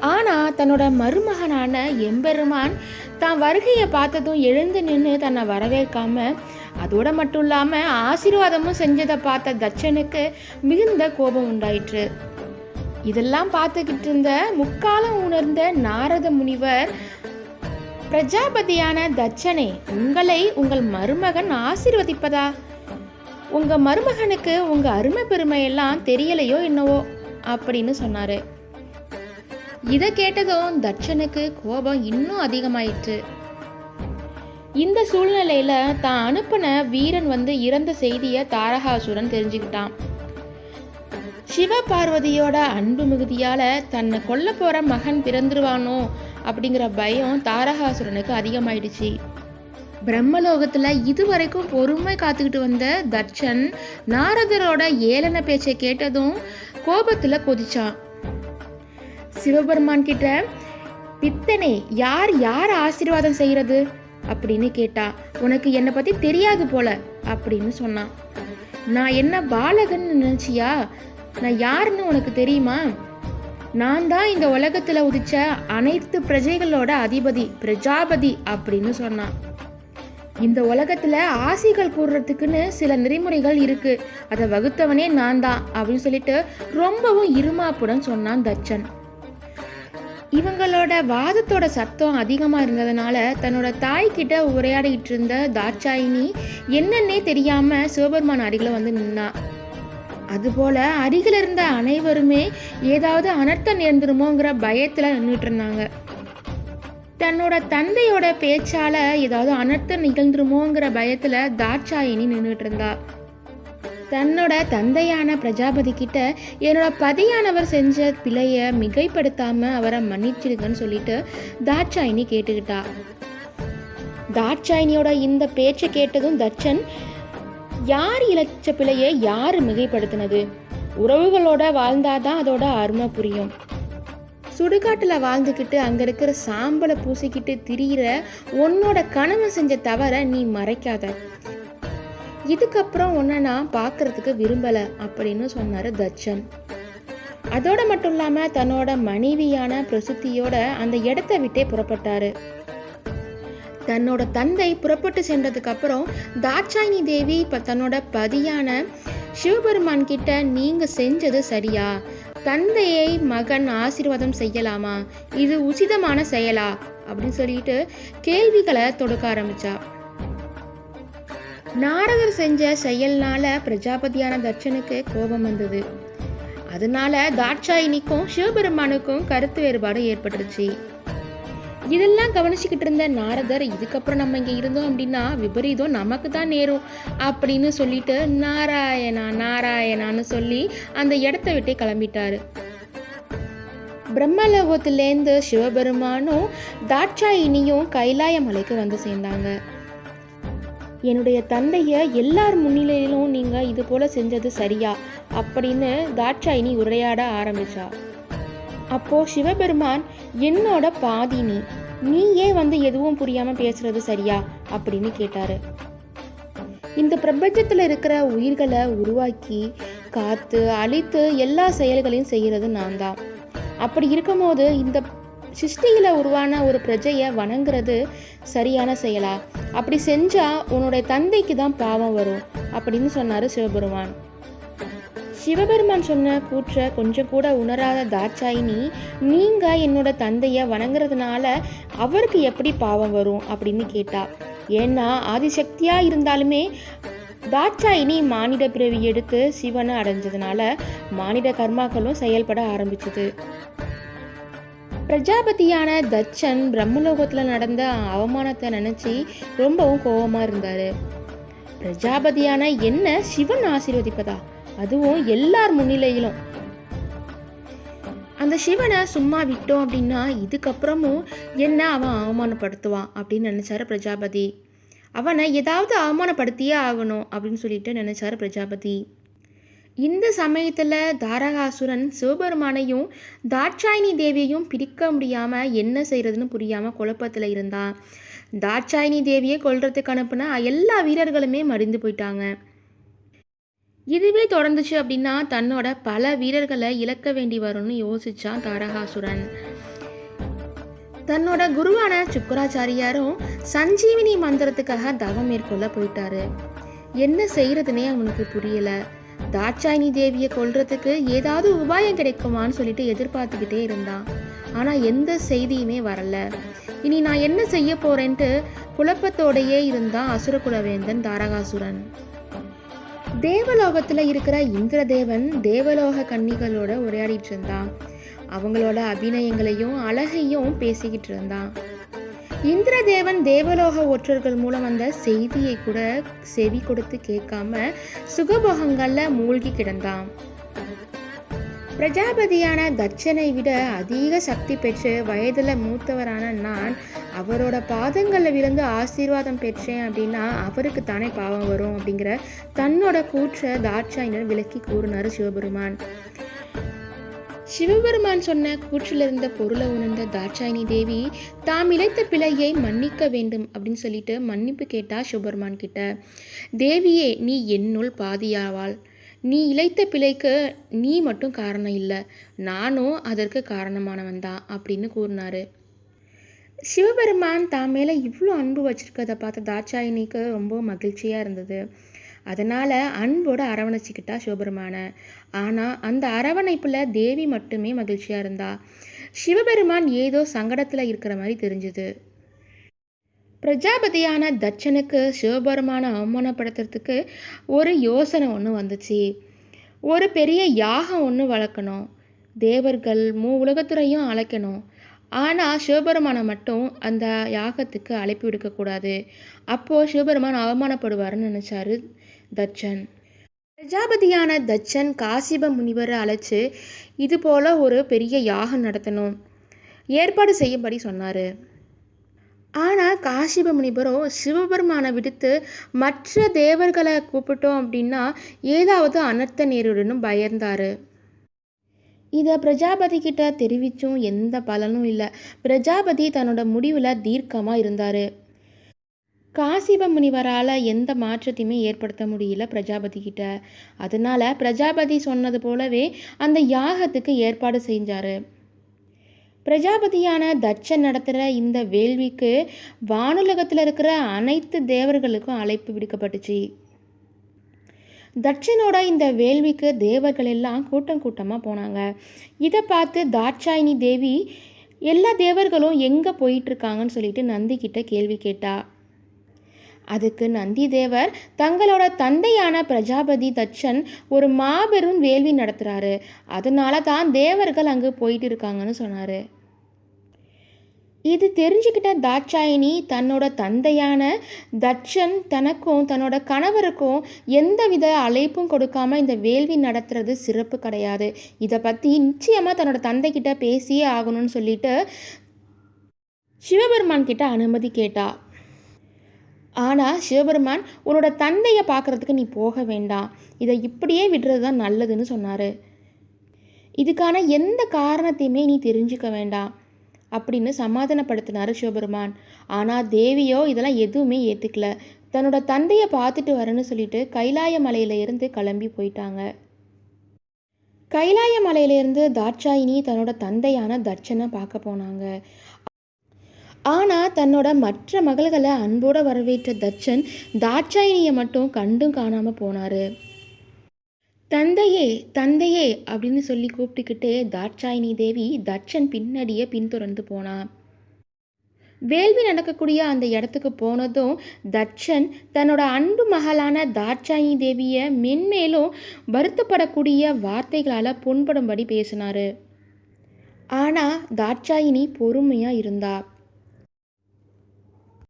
ஆனால் தன்னோட மருமகனான எம்பெருமான் தான் வருகையை பார்த்ததும் எழுந்து நின்று தன்னை வரவேற்காம அதோட மட்டும் இல்லாமல் ஆசீர்வாதமும் செஞ்சதை பார்த்த தட்சனுக்கு மிகுந்த கோபம் உண்டாயிற்று. இதெல்லாம் பார்த்துக்கிட்டு இருந்த முக்காலம் உணர்ந்த நாரத முனிவர் பிரஜாபதியான தட்சனே உங்களை உங்கள் மருமகன் ஆசீர்வதிப்பதா? உங்கள் மருமகனுக்கு உங்கள் அருமை பெருமை எல்லாம் தெரியலையோ என்னவோ? அப்படின்னு சொன்னார். இதை கேட்டதும் தட்சனுக்கு கோபம் இன்னும் அதிகமாயிற்று. இந்த சூழ்நிலையில தான் அனுப்பின வீரன் வந்து இறந்த செய்தியை தாரகாசுரன் தெரிஞ்சுக்கிட்டான். சிவ பார்வதியோட அன்பு மிகுதியால தன்னை கொல்ல போற மகன் பிறந்துருவானோ அப்படிங்கிற பயம் தாரகாசுரனுக்கு அதிகமாயிடுச்சு. பிரம்மலோகத்துல இதுவரைக்கும் பொறுமை காத்துக்கிட்டு வந்த தர்ஷன் நாரதரோட ஏளன பேச்சை கேட்டதும் கோபத்துல கொதிச்சான். சிவபெருமான் கிட்ட பித்தனே யார் யார் ஆசீர்வாதம் செய்யறது? அப்படின்னு கேட்டா உனக்கு என்னை பத்தி தெரியாது போல அப்படின்னு சொன்னான் நான் என்ன பாலகன்னு நினைச்சியா? நான் யாருன்னு உனக்கு தெரியுமா? நான் தான் இந்த உலகத்துல உதிச்ச அனைத்து பிரஜைகளோட அதிபதி பிரஜாபதி அப்படின்னு சொன்னான் இந்த உலகத்துல ஆசைகள் கூடுறதுக்குன்னு சில நெறிமுறைகள் இருக்கு. அதை வகுத்தவனே நான் தான் அப்படின்னு சொல்லிட்டு ரொம்பவும் இருமாப்புடன் சொன்னான் தச்சன். இவங்களோட வாதத்தோட சத்தம் அதிகமாக இருந்ததுனால தன்னோட தாய்கிட்ட உரையாடிட்டு இருந்த தாட்சாயினி என்னன்னே தெரியாமல் சிவபெருமான் அருகில் வந்து நின்னா. அதுபோல அருகில் இருந்த அனைவருமே ஏதாவது அனர்த்தம் நேர்ந்துருமோங்கிற பயத்தில் நின்றுட்டு இருந்தாங்க தன்னோட தந்தையோட பேச்சால ஏதாவது அனர்த்தம் நிகழ்ந்துருமோங்கிற பயத்தில் தாட்சாயினி நின்றுட்டு இருந்தா தன்னோட தந்தையான பிரஜாபதி கிட்ட என்னோட பதியானவர் செஞ்ச பிழைய மிகைப்படுத்தாம அவரை மன்னிச்சிடுங்கன்னு சொல்லிட்டு தாட்சாயினி கேட்டுக்கிட்டா. தாட்சாயினியோட இந்த பேச்சை கேட்டதும் தட்சன் யார் இழைச்ச பிழையை யார் மிகைப்படுத்தினது? உறவுகளோட வாழ்ந்தாதான் அதோட அருமை புரியும். சுடுகாட்டில் வாழ்ந்துக்கிட்டு அங்கே இருக்கிற சாம்பலை பூசிக்கிட்டு திரியிற உன்னோட கணவன் செஞ்ச தவற நீ மறைக்காத. இதுக்கப்புறம் உன்னை நான் பார்க்கறதுக்கு விரும்பலை அப்படின்னு சொன்னார் தச்சன். அதோட மட்டும் இல்லாமல் தன்னோட மனைவியான பிரசித்தியோட அந்த இடத்த விட்டே புறப்பட்டாரு. தன்னோட தந்தை புறப்பட்டு சென்றதுக்கு அப்புறம் தாட்சாயினி தேவி இப்போ தன்னோட பதியான சிவபெருமான் கிட்ட நீங்க செஞ்சது சரியா? தந்தையை மகன் ஆசீர்வாதம் செய்யலாமா? இது உசிதமான செயலா? அப்படின்னு சொல்லிட்டு கேள்விகளை தொடுக்க ஆரம்பிச்சா. நாரதர் செஞ்ச செயல்னால பிரஜாபதியான தட்சனுக்கு கோபம் வந்தது. அதனால தாட்சாயினிக்கும் சிவபெருமானுக்கும் கருத்து வேறுபாடு ஏற்பட்டுருச்சு. இதெல்லாம் கவனிச்சுக்கிட்டு இருந்த நாரதர் இதுக்கப்புறம் நம்ம இங்கே இருந்தோம் அப்படின்னா விபரீதம் நமக்கு தான் நேரும் அப்படின்னு சொல்லிட்டு நாராயணா நாராயணான்னு சொல்லி அந்த இடத்த விட்டே கிளம்பிட்டாரு. பிரம்மலோகத்திலேருந்து சிவபெருமானும் தாட்சாயினியும் கைலாய மலைக்கு வந்து சேர்ந்தாங்க. என்னுடைய தந்தையை எல்லார் முன்னிலையிலும் நீங்கள் இது போல் செஞ்சது சரியா? அப்படின்னு தாட்சாயினி உரையாட ஆரம்பித்தா அப்போது சிவபெருமான் என்னோட பாதி நீ. நீ ஏன் வந்து எதுவும் புரியாமல் பேசுறது சரியா? அப்படின்னு கேட்டாரு. இந்த பிரபஞ்சத்தில் இருக்கிற உயிர்களை உருவாக்கி காத்து அழித்து எல்லா செயல்களையும் செய்கிறது நான் தான் அப்படி இருக்கும்போது இந்த சிருஷ்டியில் உருவான ஒரு பிரஜையை வணங்குறது சரியான செயலா? அப்படி செஞ்சால் உன்னுடைய தந்தைக்கு தான் பாவம் வரும் அப்படின்னு சொன்னார் சிவபெருமான். சிவபெருமான் சொன்ன கூற்றை கொஞ்சம் கூட உணராத தாட்சாயினி நீங்கள் என்னோட தந்தையை வணங்குறதுனால அவருக்கு எப்படி பாவம் வரும் அப்படின்னு கேட்டா. ஏன்னா ஆதிசக்தியாக இருந்தாலுமே தாட்சாயினி மானிட பிறவி எடுத்து சிவனை அடைஞ்சதுனால மானிட கர்மாக்களும் செயல்பட ஆரம்பிச்சது. பிரஜாபதியான தட்சன் பிரம்மலோகத்தில் நடந்த அவமானத்தை நினச்சி ரொம்பவும் கோபமாக இருந்தார். பிரஜாபதியான என்ன சிவன் ஆசீர்வதிப்பதா? அதுவும் எல்லார் முன்னிலையிலும். அந்த சிவனை சும்மா விட்டோம் அப்படின்னா இதுக்கப்புறமும் என்ன அவன் அவமானப்படுத்துவான் அப்படின்னு நினச்சாரு பிரஜாபதி. அவனை ஏதாவது அவமானப்படுத்தியே ஆகணும் அப்படின்னு சொல்லிட்டு நினச்சாரு பிரஜாபதி. இந்த சமயத்தில் தாரகாசுரன் சிவபெருமானையும் தாட்சாயினி தேவியையும் பிடிக்க முடியாமல் என்ன செய்கிறதுன்னு புரியாமல் குழப்பத்தில் இருந்தான் தாட்சாயினி தேவியை கொல்றதுக்கு அனுப்புன எல்லா வீரர்களுமே மடிந்து போயிட்டாங்க. இதுவே தொடர்ந்துச்சு அப்படின்னா தன்னோட பல வீரர்களை இழக்க வேண்டி வரும்னு யோசிச்சான் தாரகாசுரன். தன்னோட குருவான சுக்கராச்சாரியாரும் சஞ்சீவினி மந்திரத்துக்காக தவம் மேற்கொள்ள போயிட்டாரு. என்ன செய்யறதுனே அவனுக்கு புரியலை. தாட்சாயினி தேவியை கொல்றதுக்கு ஏதாவது உபாயம் கிடைக்குமான்னு சொல்லிட்டு எதிர்பார்த்துக்கிட்டே இருந்தான். ஆனா எந்த செய்தியுமே வரல. இனி நான் என்ன செய்ய போறேன்ட்டு குழப்பத்தோடையே இருந்தான் அசுரகுலவேந்தன் தாரகாசுரன். தேவலோகத்துல இருக்கிற இந்திரதேவன் தேவலோக கன்னிகளோட உரையாடிட்டு இருந்தான். அவங்களோட அபிநயங்களையும் அழகையும் பேசிக்கிட்டு இருந்தான். இந்திரதேவன் தேவலோக ஒற்றர்கள் மூலம் வந்த செய்தியை கூட செவி கொடுத்து கேட்காம சுகபோகங்களில் மூழ்கி கிடந்தான். பிரஜாபதியான தட்சனை விட அதிக சக்தி பெற்று வயதில் மூத்தவரான நான் அவரோட பாதங்களில் விழுந்து ஆசீர்வாதம் பெற்றேன் அப்படின்னா அவருக்கு தானே பாவம் வரும் அப்படிங்கிற தன்னோட கூற்றை தாட்சாயினர் விளக்கி கூறினார் சிவபெருமான். சிவபெருமான் சொன்ன கூற்றிலிருந்த பொருளை உணர்ந்த தாட்சாயினி தேவி தாம் இழைத்த பிழையை மன்னிக்க வேண்டும் அப்படின்னு சொல்லிட்டு மன்னிப்பு கேட்டா சிவபெருமான் கிட்ட. தேவியே நீ என்னுள் பாதியாவாள். நீ இழைத்த பிழைக்கு நீ மட்டும் காரணம் இல்லை. நானும் அதற்கு காரணமானவன் தான் அப்படின்னு கூறினாரு. சிவபெருமான் தான் மேலே இவ்வளோ அன்பு வச்சிருக்கதை பார்த்த தாட்சாயினிக்கு ரொம்ப மகிழ்ச்சியாக இருந்தது. அதனால் அன்போடு அரவணைச்சிக்கிட்டா சிவபெருமான. ஆனால் அந்த அரவணைப்பில் தேவி மட்டுமே மகிழ்ச்சியாக இருந்தா? சிவபெருமான் ஏதோ சங்கடத்தில் இருக்கிற மாதிரி தெரிஞ்சுது. பிரஜாபதியான தட்சனுக்கு சிவபெருமானை அவமானப்படுத்துறதுக்கு ஒரு யோசனை ஒன்று வந்துச்சு. ஒரு பெரிய யாகம் ஒன்று வளர்க்கணும். தேவர்கள் மூ உலகத்துறையும் அழைக்கணும். ஆனால் சிவபெருமானை மட்டும் அந்த யாகத்துக்கு அழைப்பு விடுக்கக்கூடாது. அப்போது சிவபெருமான் அவமானப்படுவார்னு நினச்சாரு தட்சன் பிரஜாபதியான தட்சன் காசிப முனிவரை அழைச்சு இது போல் ஒரு பெரிய யாகம் நடத்தணும். ஏற்பாடு செய்யும்படி சொன்னார். ஆனால் காசிப முனிவரோ சிவபெருமானை விடுத்து மற்ற தேவர்களை கூப்பிட்டோம் அப்படின்னா ஏதாவது அனர்த்த நேரிடன்னு பயந்தார். இதை பிரஜாபதி கிட்ட தெரிவிச்சும் எந்த பலனும் இல்லை. பிரஜாபதி தன்னோட முடிவில் தீர்க்கமாக இருந்தார். காசிப முனிவரால் எந்த மாற்றத்தையுமே ஏற்படுத்த முடியல பிரஜாபதி கிட்ட. அதனால பிரஜாபதி சொன்னது போலவே அந்த யாகத்துக்கு ஏற்பாடு செஞ்சார். பிரஜாபதியான தட்சன் நடத்துகிற இந்த வேள்விக்கு வானுலகத்தில் இருக்கிற அனைத்து தேவர்களுக்கும் அழைப்பு விடுக்கப்பட்டுச்சு. தட்சனோட இந்த வேள்விக்கு தேவர்கள் எல்லாம் கூட்டம் கூட்டமாக போனாங்க. இதை பார்த்து தாட்சாயினி தேவி எல்லா தேவர்களும் எங்கே போயிட்டுருக்காங்கன்னு சொல்லிட்டு நந்திக்கிட்ட கேள்வி கேட்டா. அதுக்கு நந்தி தேவர் தங்களோட தந்தையான பிரஜாபதி தட்சன் ஒரு மாபெரும் வேள்வி நடத்துகிறாரு அதனால தான் தேவர்கள் அங்கே போயிட்டு இருக்காங்கன்னு சொன்னார். இது தெரிஞ்சுக்கிட்ட தாட்சாயினி தன்னோட தந்தையான தட்சன் தனக்கும் தன்னோட கணவருக்கும் எந்தவித அழைப்பும் கொடுக்காம இந்த வேள்வி நடத்துறது சிறப்பு கிடையாது. இதை பற்றி நிச்சயமாக தன்னோட தந்தைக்கிட்ட பேசியே ஆகணும்னு சொல்லிட்டு சிவபெருமான் கிட்ட அனுமதி கேட்டா. ஆனால் சிவபெருமான் உன்னோட தந்தையை பார்க்குறதுக்கு நீ போக வேண்டாம். இதை இப்படியே விடுறது தான் நல்லதுன்னு சொன்னார். இதுக்கான எந்த காரணத்தையுமே நீ தெரிஞ்சுக்க வேண்டாம் அப்படின்னு சமாதானப்படுத்தினார் சிவபெருமான். ஆனால் தேவியோ இதெல்லாம் எதுவுமே ஏற்றுக்கல தன்னோட தந்தையை பார்த்துட்டு வரேன்னு சொல்லிட்டு கைலாய மலையிலேருந்து கிளம்பி போயிட்டாங்க. கைலாய மலையிலேருந்து தாட்சாயினி தன்னோட தந்தையான தட்சனை பார்க்க போனாங்க. ஆனால் தன்னோட மற்ற மகள்களை அன்போடு வரவேற்ற தட்சன் தாட்சாயினியை மட்டும் கண்டும் காணாமல் போனார். தந்தையே தந்தையே அப்படின்னு சொல்லி கூப்பிட்டுக்கிட்டே தாட்சாயினி தேவி தட்சன் பின்னாடியே பின்தொடர்ந்து போனா. வேள்வி நடக்கக்கூடிய அந்த இடத்துக்கு போனதும் தட்சன் தன்னோட அன்பு மகளான தாட்சாயினி தேவியை மென்மேலும் வருத்தப்படக்கூடிய வார்த்தைகளால் புண்படும்படி பேசினார். ஆனால் தாட்சாயினி பொறுமையாக இருந்தாள்